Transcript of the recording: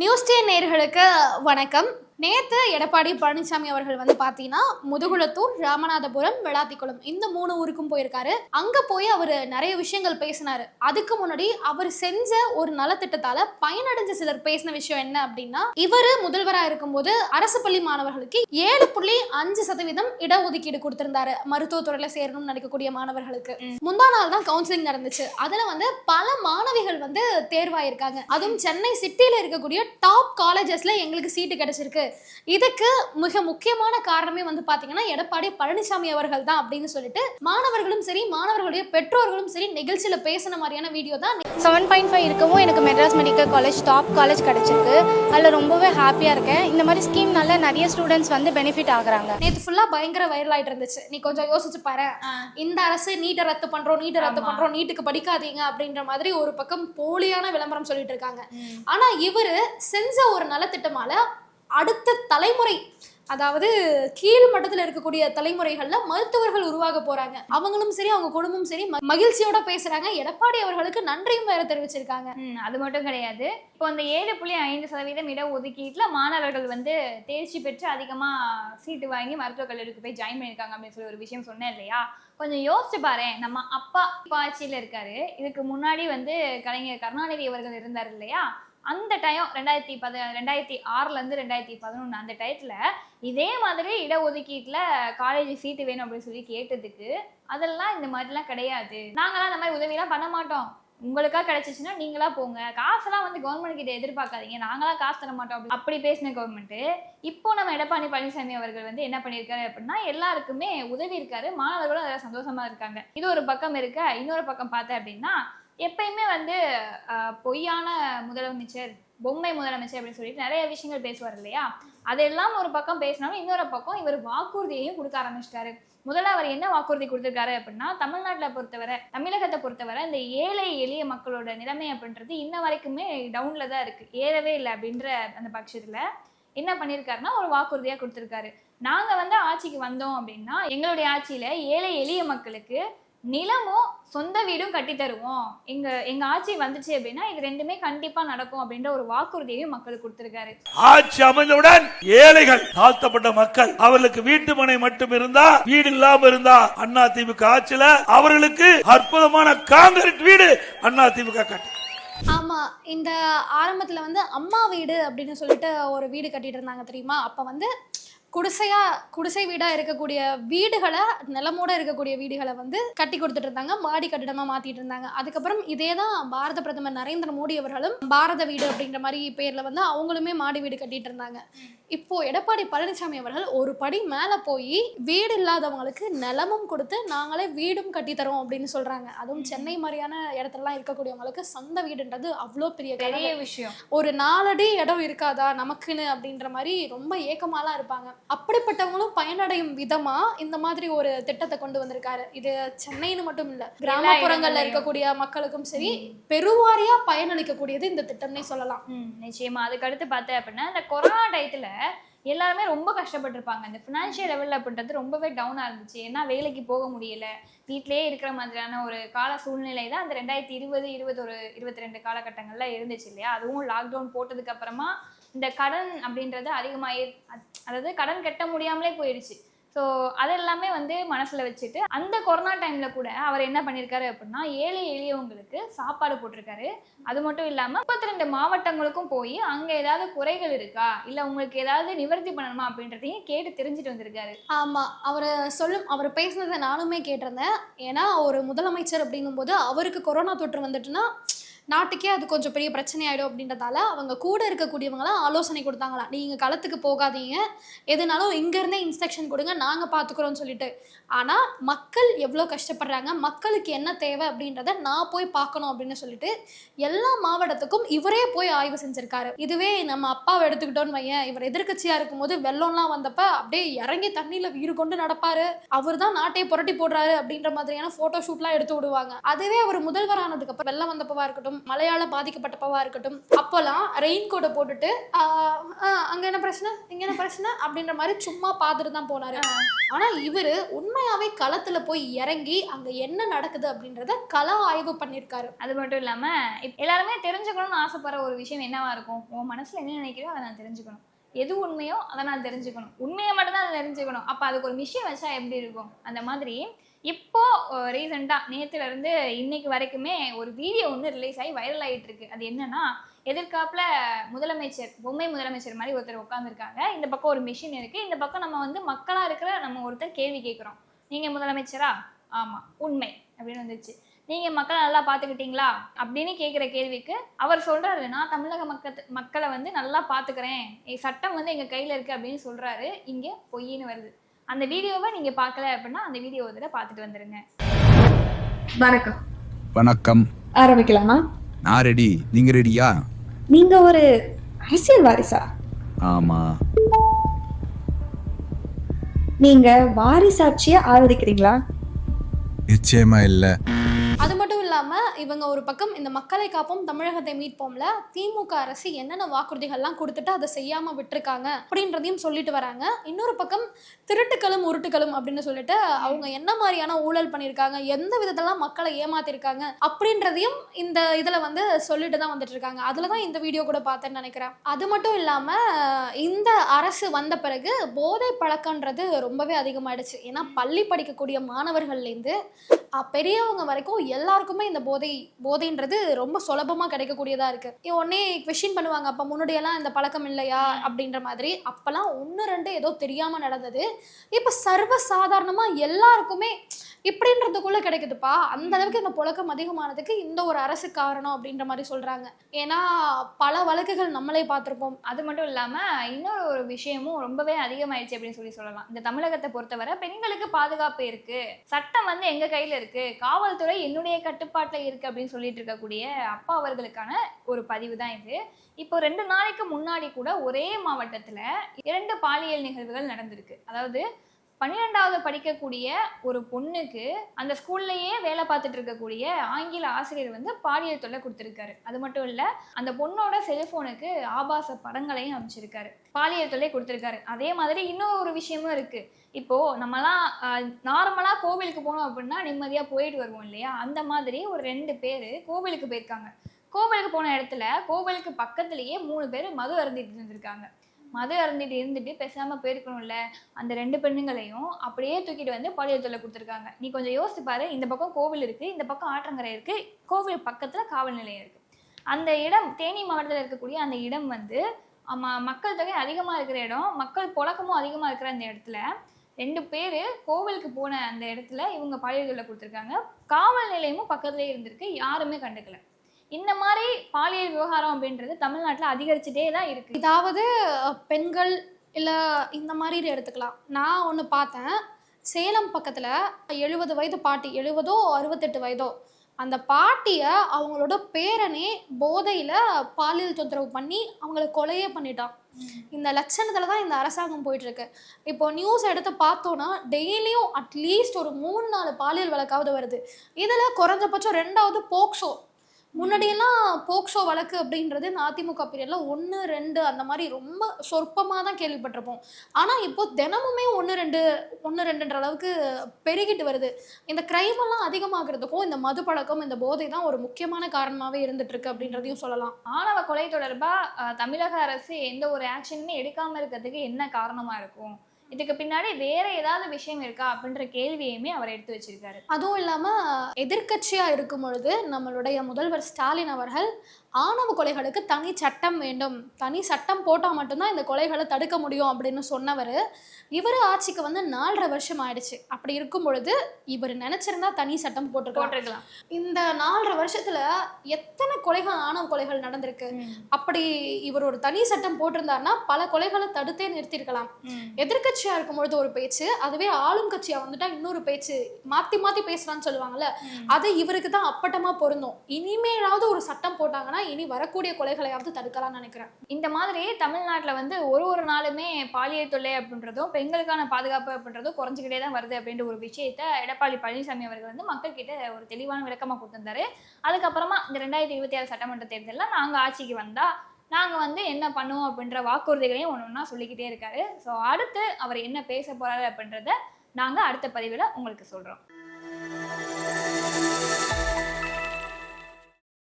News டே நேர்களுக்கு வணக்கம். நேத்து எடப்பாடி பழனிசாமி அவர்கள் வந்து பாத்தீங்கன்னா முதுகுளத்தூர் ராமநாதபுரம் விளாத்திக்குளம் இந்த மூணு ஊருக்கும் போயிருக்காரு. அங்க போய் அவர் நிறைய விஷயங்கள் பேசினாரு. அதுக்கு முன்னாடி அவர் செஞ்ச ஒரு நலத்திட்டத்தால பயனடைஞ்ச சிலர் பேசின விஷயம் என்ன அப்படின்னா இவர் முதல்வரா இருக்கும்போது அரசு பள்ளி மாணவர்களுக்கு ஏழு புள்ளி அஞ்சு சதவீதம் இடஒதுக்கீடு கொடுத்திருந்தாரு. மருத்துவத்துறையில் சேரணும்னு நினைக்கக்கூடிய மாணவர்களுக்கு. முந்தா நாள் தான் கவுன்சிலிங் நடந்துச்சு. அதுல வந்து பல மாணவிகள் வந்து தேர்வாயிருக்காங்க. அதுவும் சென்னை சிட்டியில் இருக்கக்கூடிய டாப் காலேஜஸ்ல எங்களுக்கு சீட்டு கிடைச்சிருக்கு. இதுக்கு மிக முக்கியமான காரணமே வந்து பாத்தீங்கன்னா எடப்பாடி பழனிசாமி அவர்கள் தான் அப்படின்னு சொல்லிட்டு மாணவர்களும் சரி மாணவர்களுடைய பெற்றோர்களும் சரி நிகழ்ச்சியில பேசின மாதிரியான வீடியோ தான். செவன் பாயிண்ட் ஃபைவ் இருக்கவும் எனக்கு Madras medical college top college கிடச்சிருக்கு. அதில் ரொம்பவே ஹாப்பியாக இருக்கேன். இந்த மாதிரி ஸ்கீம்னால நிறைய ஸ்டூடெண்ட்ஸ் வந்து பெனிஃபிட் ஆகுறாங்க. நேத்து ஃபுல்லா பயங்கர வைரல் ஆயிட்டு இருந்துச்சு. நீ கொஞ்சம் யோசிச்சு பாரு. இந்த அரசு நீட்டை ரத்து பண்றோம் நீட்டை ரத்து ஆமா. பண்றோம் நீட்டுக்கு படிக்காதீங்க அப்படின்ற மாதிரி ஒரு பக்கம் போலியான விளம்பரம் சொல்லிட்டு இருக்காங்க. ஆனா இவரு செஞ்ச ஒரு நலத்திட்டமால அடுத்த தலைமுறை அதாவது கீழ் மட்டத்தில் இருக்கக்கூடிய தலைமுறைகள்ல மருத்துவர்கள் உருவாக போறாங்க. அவங்களும் சரி அவங்க குடும்பமும் சரி மகிழ்ச்சியோட பேசுறாங்க. எடப்பாடி அவர்களுக்கு நன்றியும் வேற தெரிவிச்சிருக்காங்க. அது மட்டும் கிடையாது. இப்போ அந்த ஏழு புள்ளி ஐந்து சதவீதம் இட ஒதுக்கீட்டுல மாணவர்கள் வந்து தேர்ச்சி பெற்று அதிகமா சீட்டு வாங்கி மருத்துவக் கல்லூரிக்கு போய் ஜாயின் பண்ணியிருக்காங்க அப்படின்னு சொல்லி ஒரு விஷயம் சொன்னேன் இல்லையா? கொஞ்சம் யோசிச்சு பாரு நம்ம அப்பா இப்போ ஆட்சியில இருக்காரு. இதுக்கு முன்னாடி வந்து கலைஞர் கருணாநிதி அவர்கள் இருந்தார் இல்லையா? அந்த டைம் ரெண்டாயிரத்தி பத ரெண்டாயிரத்தி ஆறுலேருந்து ரெண்டாயிரத்தி பதினொன்று அந்த டயத்தில் இதே மாதிரி இடஒதுக்கீட்டில் காலேஜ் சீட்டு வேணும் அப்படின்னு சொல்லி கேட்டதுக்கு அதெல்லாம் இந்த மாதிரிலாம் கிடையாது. நாங்களாம் அந்த மாதிரி உதவியெல்லாம் பண்ண மாட்டோம். உங்களுக்கா கிடைச்சிச்சுன்னா நீங்களா போங்க. காசெல்லாம் வந்து கவர்மெண்ட் கிட்ட எதிர்பார்க்காதீங்க. நாங்களாம் காசு தர மாட்டோம் அப்படி- அப்படி பேசின கவர்மெண்ட் இப்போ நம்ம எடப்பாடி பழனிசாமி அவர்கள் வந்து என்ன பண்ணியிருக்காரு அப்படின்னா எல்லாருக்குமே உதவி இருக்காரு. மாணவர்களும் அதில் சந்தோஷமா இருக்காங்க. இது ஒரு பக்கம் இருக்க? இன்னொரு பக்கம் பார்த்தேன் அப்படின்னா எப்பயுமே வந்து பொய்யான முதலமைச்சர் பொம்மை முதலமைச்சர் அப்படின்னு சொல்லிட்டு நிறைய விஷயங்கள் பேசுவார் இல்லையா? அதெல்லாம் ஒரு பக்கம் பேசினாலும் இன்னொரு பக்கம் இவர் வாக்குறுதியையும் கொடுக்க ஆரம்பிச்சிட்டாரு. முதல்ல அவர் என்ன வாக்குறுதி கொடுத்துருக்காரு அப்படின்னா தமிழ்நாட்டுல பொறுத்தவரை தமிழகத்தை பொறுத்தவரை இந்த ஏழை எளிய மக்களோட நிலைமை அப்படின்றது இன்ன வரைக்குமே டவுன்ல தான் இருக்கு. ஏறவே இல்லை அப்படின்ற அந்த பட்சத்துல என்ன பண்ணியிருக்காருன்னா ஒரு வாக்குறுதியாக கொடுத்துருக்காரு. நாங்கள் வந்து ஆட்சிக்கு வந்தோம் அப்படின்னா எங்களுடைய ஆட்சியில் ஏழை எளிய மக்களுக்கு நிலமும் சொந்த வீடும் கட்டி தருவோம். எங்க எங்க ஆட்சி வந்துச்சு அப்படின்னா இது ரெண்டுமே கண்டிப்பா நடக்கும் அப்படின்ற ஒரு வாக்குறுதியையும் மக்களுக்கு கொடுத்திருக்காரு. ஆட்சி அமைந்தவுடன் ஏழைகள் தாழ்த்தப்பட்ட மக்கள் அவர்களுக்கு வீட்டு மனை மட்டும் இருந்தா வீடு இல்லாம இருந்தா அண்ணா திமுக ஆட்சியில அவர்களுக்கு அற்புதமான காங்கிரீட் வீடு அண்ணா திமுக கட்டு. ஆமா இந்த ஆரம்பத்துல வந்து அம்மா வீடு அப்படின்னு சொல்லிட்டு ஒரு வீடு கட்டிட்டு இருந்தாங்க தெரியுமா? அப்ப வந்து குடிசையா குடிசை வீடா இருக்கக்கூடிய வீடுகளை நிலமோட இருக்கக்கூடிய வீடுகளை வந்து கட்டி கொடுத்துட்டு இருந்தாங்க மாடி கட்டிடமா மாத்திட்டு இருந்தாங்க அதுக்கப்புறம் இதே தான் பாரத பிரதமர் நரேந்திர மோடி அவர்களும் பாரத வீடு அப்படின்ற மாதிரி பேர்ல வந்து அவங்களுமே மாடி வீடு கட்டிட்டு இருந்தாங்க இப்போ எடப்பாடி பழனிசாமி அவர்கள் ஒரு படி மேல போய் வீடு இல்லாதவங்களுக்கு நிலமும் கொடுத்து நாங்களே வீடும் கட்டி தரோம் அப்படின்னு சொல்றாங்க. அதுவும் சென்னை மாதிரியான இடத்துலலாம் இருக்கக்கூடியவங்களுக்கு சொந்த வீடுன்றது அவ்வளோ பெரிய. பெரிய விஷயம். ஒரு நாலடி இடம் இருக்காதா நமக்குன்னு அப்படின்ற மாதிரி ரொம்ப ஏக்கமாலாம் இருப்பாங்க. அப்படிப்பட்டவங்களும் பயனடையும் விதமா இந்த மாதிரி ஒரு திட்டத்தை கொண்டு வந்திருக்காரு. இது சென்னைன்னு மட்டும் இல்ல கிராமப்புறங்கள்ல. இருக்கக்கூடிய மக்களுக்கும் சரி பெருவாரியா பயனளிக்கக்கூடியது இந்த திட்டம்னே சொல்லலாம். நிச்சயமா. அதுக்கு அடுத்து பார்த்தேன் அப்படின்னா இந்த கொரோனா டயத்துல எல்லாருமே ரொம்ப கஷ்டப்பட்டிருப்பாங்க. இந்த ஃபினான்ஷியல் லெவலில் அப்படின்றது ரொம்பவே டவுனாக இருந்துச்சு. ஏன்னா வேலைக்கு போக முடியல. வீட்டிலேயே இருக்கிற மாதிரியான ஒரு கால சூழ்நிலை தான் அந்த ரெண்டாயிரத்தி இருபது இருபது ஒரு இருபத்தி ரெண்டு காலகட்டங்கள்ல இருந்துச்சு இல்லையா? அதுவும் லாக்டவுன் போட்டதுக்கு அப்புறமா இந்த கடன் அப்படின்றது அதிகமாக அதாவது கடன் கட்ட முடியாமலே போயிடுச்சு. ஸோ அதெல்லாமே வந்து மனசில் வச்சுட்டு அந்த கொரோனா டைமில் கூட அவர் என்ன பண்ணியிருக்காரு அப்படின்னா ஏழை எளியவங்களுக்கு சாப்பாடு போட்டிருக்காரு. அது மட்டும் இல்லாமல் முப்பத்தி ரெண்டு மாவட்டங்களுக்கும் போய் அங்கே ஏதாவது குறைகள் இருக்கா? இல்லை உங்களுக்கு ஏதாவது நிவர்த்தி பண்ணணுமா அப்படின்றதையும் கேட்டு தெரிஞ்சுட்டு வந்திருக்காரு. ஆமாம் அவர் சொல்லும் அவர் பேசுனதை நானுமே கேட்டிருந்தேன். ஏன்னா ஒரு முதலமைச்சர் அப்படிங்கும்போது அவருக்கு கொரோனா தொற்று வந்துட்டுன்னா நாட்டுக்கே அது கொஞ்சம் பெரிய பிரச்சனை ஆகிடும் அப்படின்றதால அவங்க கூட இருக்கக்கூடியவங்களாம் ஆலோசனை கொடுத்தாங்களாம். நீங்கள் களத்துக்கு போகாதீங்க. எதுனாலும் இங்கேருந்தே இன்ஸ்ட்ரக்ஷன் கொடுங்க நாங்கள் பார்த்துக்குறோம்னு சொல்லிட்டு. ஆனால் மக்கள் எவ்வளோ கஷ்டப்படுறாங்க மக்களுக்கு என்ன தேவை அப்படின்றத நான் போய் பார்க்கணும் அப்படின்னு சொல்லிட்டு எல்லா மாவட்டத்துக்கும் இவரே போய் ஆய்வு செஞ்சுருக்காரு. இதுவே நம்ம அப்பாவை எடுத்துக்கிட்டோன்னு வையேன் இவர் எதிர்கட்சியாக இருக்கும்போது வெள்ளம்லாம் வந்தப்ப அப்படியே இறங்கி தண்ணியில் வீடு கொண்டு நடப்பாரு. அவர் தான் நாட்டையே புரட்டி போடுறாரு அப்படின்ற மாதிரியான ஃபோட்டோ ஷூட்லாம் எடுத்து விடுவாங்க. அதுவே அவர் முதல்வர் ஆனதுக்கு அப்புறம் வெள்ளம் வந்தப்பவா இருக்கட்டும் இருக்கட்டும் மழையால பாதிக்கப்பட்டப்பவா இருக்கட்டும் அப்போல்லாம் ரெயின் கோட்டை போட்டுட்டு அங்க என்ன பிரச்சனை? இங்க என்ன பிரச்சனை? அப்படின்ற மாதிரி சும்மா பார்த்துட்டு தான் போனாரு. ஆனா இவரு உண்மையாவே களத்துல போய் இறங்கி அங்க என்ன நடக்குது? அப்படின்றத கள ஆய்வு பண்ணிருக்காரு. அது மட்டும் இல்லாம இப்ப எல்லாருமே தெரிஞ்சுக்கணும்னு ஆசைப்படுற ஒரு விஷயம் என்னவா இருக்கும்? உன் மனசுல என்ன நினைக்கிறோ அதை நான் தெரிஞ்சுக்கணும். எது உண்மையோ அதை நான் தெரிஞ்சுக்கணும். உண்மையை மட்டும்தான் அதை தெரிஞ்சுக்கணும். அப்ப அதுக்கு ஒரு விஷயம் வச்சா எப்படி இருக்கும்? அந்த மாதிரி இப்போ ரீசெண்டாக நேற்றுலேருந்து இன்னைக்கு வரைக்குமே ஒரு வீடியோ ஒன்று ரிலீஸ் ஆகி வைரல் ஆகிட்டு இருக்கு அது என்னன்னா எதிர்காப்பில் முதலமைச்சர் பொம்மை முதலமைச்சர் மாதிரி ஒருத்தர் உட்காந்துருக்காங்க இந்த பக்கம் ஒரு மிஷின் இருக்குது இந்த பக்கம் நம்ம வந்து மக்களாக இருக்கிற நம்ம ஒருத்தர் கேள்வி கேட்குறோம். நீங்கள் முதலமைச்சரா? ஆமாம் உண்மை அப்படின்னு வந்துச்சு நீங்கள் மக்களை நல்லா பார்த்துக்கிட்டீங்களா? அப்படின்னு கேட்குற கேள்விக்கு அவர் சொல்கிறாரு நான் தமிழக மக்க மக்களை வந்து நல்லா பார்த்துக்கிறேன். என் சட்டம் வந்து எங்கள் கையில் இருக்குது அப்படின்னு சொல்கிறாரு இங்கே பொய்ன்னு வருது. அந்த வீடியோவை நீங்க பார்க்கல அப்படின்னா அந்த வீடியோ ஒரு தடவை பார்த்துட்டு வந்துருங்க. வணக்கம். வணக்கம். ஆரம்பிக்கலாமா? நான் ரெடி நீங்க ரெடியா நீங்க ஒரு அரசியல் வாரிசா? ஆமா. நீங்க வாரிசாட்சிய ஆதரிக்கிறீங்களா? நிச்சயமா இல்ல. இவங்க ஒரு பக்கம் இந்த மக்களை காப்போம் தமிழகத்தை மீட்போம்ல திமுக அரசு என்னென்ன வாக்குறுதிகள்லாம் கொடுத்துட்டு அதை செய்யாம விட்டுருக்காங்க அப்படின்றதையும் சொல்லிட்டு வராங்க. இன்னொரு பக்கம் திருட்டுக்களும் உருட்டுக்களும் அப்படின்னு சொல்லிட்டு அவங்க என்ன மாதிரியான ஊழல் பண்ணியிருக்காங்க எந்த விதத்தெல்லாம் மக்களை ஏமாத்திருக்காங்க அப்படின்றதையும் இந்த இதில் வந்து சொல்லிட்டு தான் வந்துட்டு இருக்காங்க. அதில் தான் இந்த வீடியோ கூட பார்த்தேன்னு நினைக்கிறேன். அது மட்டும் இல்லாமல் இந்த அரசு வந்த பிறகு போதை பழக்கம்ன்றது ரொம்பவே அதிகமாயிடுச்சு. ஏன்னா பள்ளி படிக்கக்கூடிய மாணவர்கள்லேருந்து பெரியவங்க வரைக்கும் எல்லாருக்குமே இந்த போதை போதைன்றது ரொம்ப சுலபமா கிடைக்கக்கூடியதா இருக்கு. உடனே கொஷின் பண்ணுவாங்க அப்ப முன்னாடியெல்லாம் இந்த பழக்கம் இல்லையா? அப்படின்ற மாதிரி. அப்பெல்லாம் ஒன்று ரெண்டு ஏதோ தெரியாம நடந்தது. இப்ப சர்வ சாதாரணமா எல்லாருக்குமே இப்படின்றதுக்குள்ள கிடைக்குதுப்பா. அந்த அளவுக்கு இந்த புழக்கம் அதிகமானதுக்கு இந்த ஒரு அரசு காரணம் அப்படின்ற மாதிரி சொல்றாங்க. ஏன்னா பல வழக்குகள் நம்மளே பார்த்துருப்போம். அது மட்டும் இல்லாம இன்னொரு ஒரு விஷயமும் ரொம்பவே அதிகமாயிடுச்சு அப்படின்னு சொல்லி சொல்லலாம். இந்த தமிழகத்தை பொறுத்தவரை பெண்களுக்கு பாதுகாப்பு இருக்கு. சட்டம் வந்து எங்க கையில இருக்கு? காவல்துறை என்னுடைய கட்டுப்பாட்டில் இருக்கு அப்படின்னு சொல்லிட்டு இருக்கக்கூடிய அப்பா அவர்களுக்கான ஒரு பதிவு தான் இது. இப்போ ரெண்டு நாளைக்கு முன்னாடி கூட ஒரே மாவட்டத்துல இரண்டு பாலியல் நிகழ்வுகள் நடந்திருக்கு. அதாவது பன்னிரெண்டாவது படிக்கக்கூடிய ஒரு பொண்ணுக்கு அந்த ஸ்கூல்லையே வேலை பார்த்துட்டு இருக்கக்கூடிய ஆங்கில ஆசிரியர் வந்து பாலியல் தொல்லை கொடுத்துருக்காரு. அது மட்டும் இல்லை அந்த பொண்ணோட செல்போனுக்கு ஆபாச படங்களையும் அமைச்சிருக்காரு பாலியல் தொல்லை கொடுத்துருக்காரு. அதே மாதிரி இன்னும் ஒரு விஷயமும் இருக்கு. இப்போ நம்மலாம் நார்மலாக கோவிலுக்கு போனோம் அப்படின்னா நிம்மதியாக போயிட்டு வருவோம் இல்லையா? அந்த மாதிரி ஒரு ரெண்டு பேர் கோவிலுக்கு போயிருக்காங்க. கோவிலுக்கு போன இடத்துல கோவிலுக்கு பக்கத்துலேயே மூணு பேர் மது அருந்திட்டு இருந்திருக்காங்க. மது அருந்திட்டு இருந்துட்டு பேசாமல் போயிருக்கணும்ல அந்த ரெண்டு பெண்ணுங்களையும் அப்படியே தூக்கிட்டு வந்து பாலியல் தொல்லை கொடுத்துருக்காங்க. நீ கொஞ்சம் யோசிச்சு பாரு இந்த பக்கம் கோவில் இருக்கு இந்த பக்கம் ஆற்றங்கரை இருக்கு கோவில் பக்கத்துல காவல் நிலையம் இருக்கு. அந்த இடம் தேனி மாவட்டத்தில் இருக்கக்கூடிய அந்த இடம் வந்து மக்கள் தொகை அதிகமாக இருக்கிற இடம் மக்கள் புழக்கமும் அதிகமாக இருக்கிற அந்த இடத்துல ரெண்டு பேர் கோவிலுக்கு போன அந்த இடத்துல இவங்க பாலியல் தொல்லை கொடுத்துருக்காங்க. காவல் நிலையமும் பக்கத்துலேயே இருந்திருக்கு யாருமே கண்டுக்கலை. இந்த மாதிரி பாலியல் விவகாரம் அப்படின்றது தமிழ்நாட்டில் அதிகரிச்சுட்டே தான் இருக்கு. இதாவது பெண்கள் இல்லை இந்த மாதிரி எடுத்துக்கலாம். நான் ஒன்று பார்த்தேன். சேலம் பக்கத்தில் எழுபது வயது பாட்டி எழுபதோ அறுபத்தெட்டு வயதோ அந்த பாட்டியை அவங்களோட பேரனே போதையில் பாலியல் தொந்தரவு பண்ணி அவங்கள கொலையே பண்ணிட்டான். இந்த லட்சணத்தில் தான் இந்த அரசாங்கம் போயிட்டுருக்கு. இப்போ நியூஸ் எடுத்து பார்த்தோன்னா டெய்லியும் அட்லீஸ்ட் ஒரு மூணு நாலு பாலியல் வழக்காவது வருது. இதில் குறைஞ்சபட்சம் ரெண்டாவது போக்சோ முன்னாடியெல்லாம் போக்சோ வழக்கு அப்படின்றது இந்த அதிமுக பீரியட்ல ஒன்று ரெண்டு அந்த மாதிரி ரொம்ப சொற்பமாக தான் கேள்விப்பட்டிருப்போம். ஆனால் இப்போ தினமுமே ஒன்று ரெண்டு ஒன்று ரெண்டுன்ற அளவுக்கு பெருகிட்டு வருது. இந்த crime எல்லாம் அதிகமாகிறதுக்கும் இந்த மது பழக்கம் இந்த போதை தான் ஒரு முக்கியமான காரணமாகவே இருந்துட்டுருக்கு அப்படின்றதையும் சொல்லலாம். ஆணவ கொலை தொடர்பாக தமிழக அரசு எந்த ஒரு ஆக்ஷனுமே எடுக்காமல் இருக்கிறதுக்கு என்ன காரணமாக இருக்கும்? இதுக்கு பின்னாடி வேற ஏதாவது விஷயம் இருக்கா அப்படின்ற கேள்வியுமே அவர் எடுத்து வச்சிருக்காரு. அதுவும் இல்லாமல் எதிர்க்கட்சியாக இருக்கும் பொழுது நம்மளுடைய முதல்வர் ஸ்டாலின் அவர்கள் ஆணவ கொலைகளுக்கு தனி சட்டம் வேண்டும். தனி சட்டம் போட்டால் மட்டும்தான் இந்த கொலைகளை தடுக்க முடியும் அப்படின்னு சொன்னவர். இவர் ஆட்சிக்கு வந்து நாலரை வருஷம் ஆயிடுச்சு. அப்படி இருக்கும் பொழுது இவர் நினைச்சிருந்தா தனி சட்டம் போட்டிருக்கலாம். போட்டிருக்கலாம். இந்த நாலரை வருஷத்துல எத்தனை கொலைகள் ஆணவ கொலைகள் நடந்திருக்கு? அப்படி இவர் ஒரு தனி சட்டம் போட்டிருந்தாருன்னா பல கொலைகளை தடுத்தே நிறுத்தியிருக்கலாம். எதிர்க்கட்சியா இருக்கும் பொழுது ஒரு பேச்சு அதுவே ஆளும் கட்சியா வந்துட்டா இன்னொரு பேச்சு. மாத்தி மாத்தி பேசுறான்னு சொல்லுவாங்கல்ல. அது இவருக்கு தான் அப்பட்டமா பொருந்தும். இனிமேலாவது ஒரு சட்டம் போட்டாங்கன்னா இனி வரக்கூடிய கொலைகளையாவது தடுக்கலாம்னு நினைக்கிறேன். இந்த மாதிரி தமிழ்நாட்டில் வந்து ஒரு ஒரு நாளுமே பாலியல் தொல்லை அப்படின்றதும் பெண்களுக்கான பாதுகாப்பு அப்படின்றதும் குறைஞ்சிக்கிட்டே தான் வருது அப்படின்ற ஒரு விஷயத்த எடப்பாடி பழனிசாமி அவர்கள் வந்து மக்கள்கிட்ட ஒரு தெளிவான விளக்கமாக கொடுத்துருந்தாரு. அதுக்கப்புறமா இந்த ரெண்டாயிரத்தி இருபத்தி ஆறு சட்டமன்ற தேர்தலில் நாங்கள் ஆட்சிக்கு வந்தால் நாங்கள் வந்து என்ன பண்ணுவோம் அப்படின்ற வாக்குறுதிகளையும் ஒன்று ஒன்றா சொல்லிக்கிட்டே இருக்காரு. ஸோ அடுத்து அவர் என்ன பேச போகிறாரு அப்படின்றத நாங்கள் அடுத்த பதிவில் உங்களுக்கு சொல்கிறோம்